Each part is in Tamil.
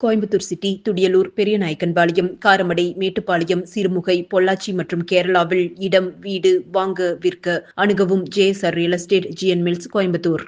கோயம்புத்தூர் சிட்டி துடியலூர் பெரியநாயக்கன்பாளையம் காரமடை மேட்டுப்பாளையம் சிறுமுகை பொள்ளாச்சி மற்றும் கேரளாவில் இடம் வீடு வாங்க விற்க அணுகவும் JSR real estate GN mills Coimbatore.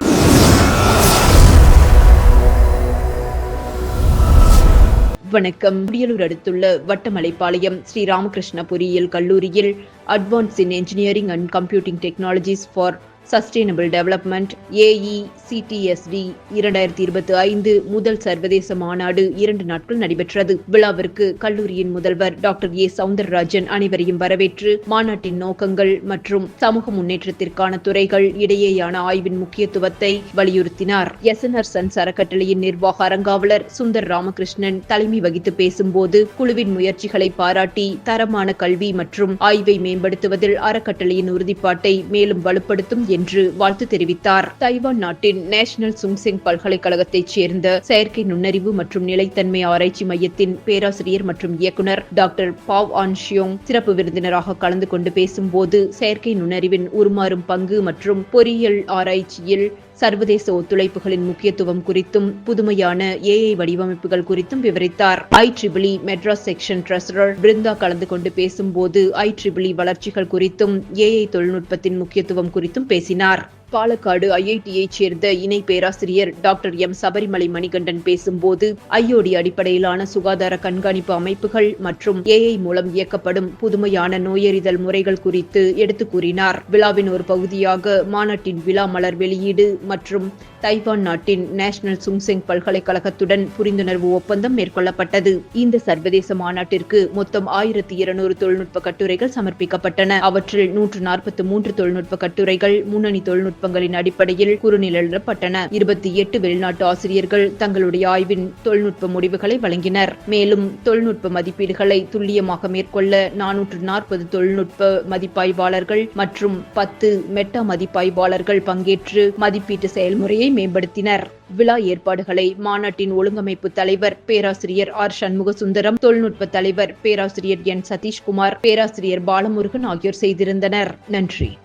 வணக்கம். குடியலூர் அடுத்துள்ள வட்டமலைப்பாளையம் ஸ்ரீ ராமகிருஷ்ண பொறியியல் கல்லூரியில் advance in engineering and computing technologies for sustainable development AE CDST இரண்டாயிரத்தி இருபத்தி ஐந்து முதல் சர்வதேச மாநாடு இரண்டு நாட்கள் நடைபெற்றது. விழாவிற்கு கல்லூரியின் முதல்வர் டாக்டர் ஏ. சவுந்தரராஜன் அனைவரையும் வரவேற்று மாநாட்டின் நோக்கங்கள் மற்றும் சமூக முன்னேற்றத்திற்கான துறைகள் இடையேயான ஆய்வின் முக்கியத்துவத்தை வலியுறுத்தினார். எஸ்என்ஆர் சன்ஸ் அறக்கட்டளையின் நிர்வாக அரங்காவலர் சுந்தர் ராமகிருஷ்ணன் தலைமை வகித்து பேசும்போது குழுவின் முயற்சிகளை பாராட்டி தரமான கல்வி மற்றும் ஆய்வை மேம்படுத்துவதில் அறக்கட்டளையின் உறுதிப்பாட்டை மேலும் வலுப்படுத்தும் என்று வாழ்த்து தெரிவித்தார். தைவான் நாட்டின் நேஷனல் சுங்செங் பல்கலைக்கழகத்தைச் சேர்ந்த செயற்கை நுண்ணறிவு மற்றும் நிலைத்தன்மை ஆராய்ச்சி மையத்தின் பேராசிரியர் மற்றும் இயக்குனர் டாக்டர் பாவ் ஆன்ஷியோங் சிறப்பு விருந்தினராக கலந்து கொண்டு பேசும்போது செயற்கை நுண்ணறிவின் உருமாறும் பங்கு மற்றும் பொறியியல் ஆராய்ச்சியில் சர்வதேச ஒத்துழைப்புகளின் முக்கியத்துவம் குறித்தும் புதுமையான ஏஐ வடிவமைப்புகள் குறித்தும் விவரித்தார். I triple E e Madras section treasurer Brinda கலந்து கொண்டு பேசும்போது ஐ ட்ரிபிளி e வளர்ச்சிகள் குறித்தும் ஏஐ தொழில்நுட்பத்தின் முக்கியத்துவம் குறித்தும் பேசினார். பாலக்காடு ஐஐடியைச் சேர்ந்த இணை பேராசிரியர் டாக்டர் எம் சபரிமலை மணிகண்டன் பேசும்போது ஐஓடி அடிப்படையிலான சுகாதார கண்காணிப்பு அமைப்புகள் மற்றும் ஏஐ மூலம் இயக்கப்படும் புதுமையான நோயறிதல் முறைகள் குறித்து எடுத்துக் கூறினார். விழாவின் ஒரு பகுதியாக மாநாட்டின் விழா மலர் வெளியீடு மற்றும் தைவான் நாட்டின் நேஷனல் சுங்செங் பல்கலைக்கழகத்துடன் புரிந்துணர்வு ஒப்பந்தம் மேற்கொள்ளப்பட்டது. இந்த சர்வதேச மாநாட்டிற்கு மொத்தம் ஆயிரத்தி இருநூறு தொழில்நுட்ப கட்டுரைகள் சமர்ப்பிக்கப்பட்டன. அவற்றில் நூற்று நாற்பத்தி மூன்று தொழில்நுட்ப கட்டுரைகள் முன்னணி தொழில்நுட்ப தொழில்நுட்பங்களின் அடிப்படையில் குறுநிழலிடப்பட்டன. இருபத்தி எட்டு வெளிநாட்டு ஆசிரியர்கள் தங்களுடைய ஆய்வின் தொழில்நுட்ப முடிவுகளை வழங்கினர். மேலும் தொழில்நுட்ப மதிப்பீடுகளை துல்லியமாக மேற்கொள்ள நானூற்று நாற்பது தொழில்நுட்ப மதிப்பாய்வாளர்கள் மற்றும் பத்து மெட்டா மதிப்பாய்வாளர்கள் பங்கேற்று மதிப்பீட்டு செயல்முறையை மேம்படுத்தினர். விழா ஏற்பாடுகளை மாநாட்டின் ஒழுங்கமைப்பு தலைவர் பேராசிரியர் ஆர். சண்முகசுந்தரம் தொழில்நுட்ப தலைவர் பேராசிரியர் என். சதீஷ்குமார் பேராசிரியர் பாலமுருகன் ஆகியோர் செய்திருந்தனர். நன்றி.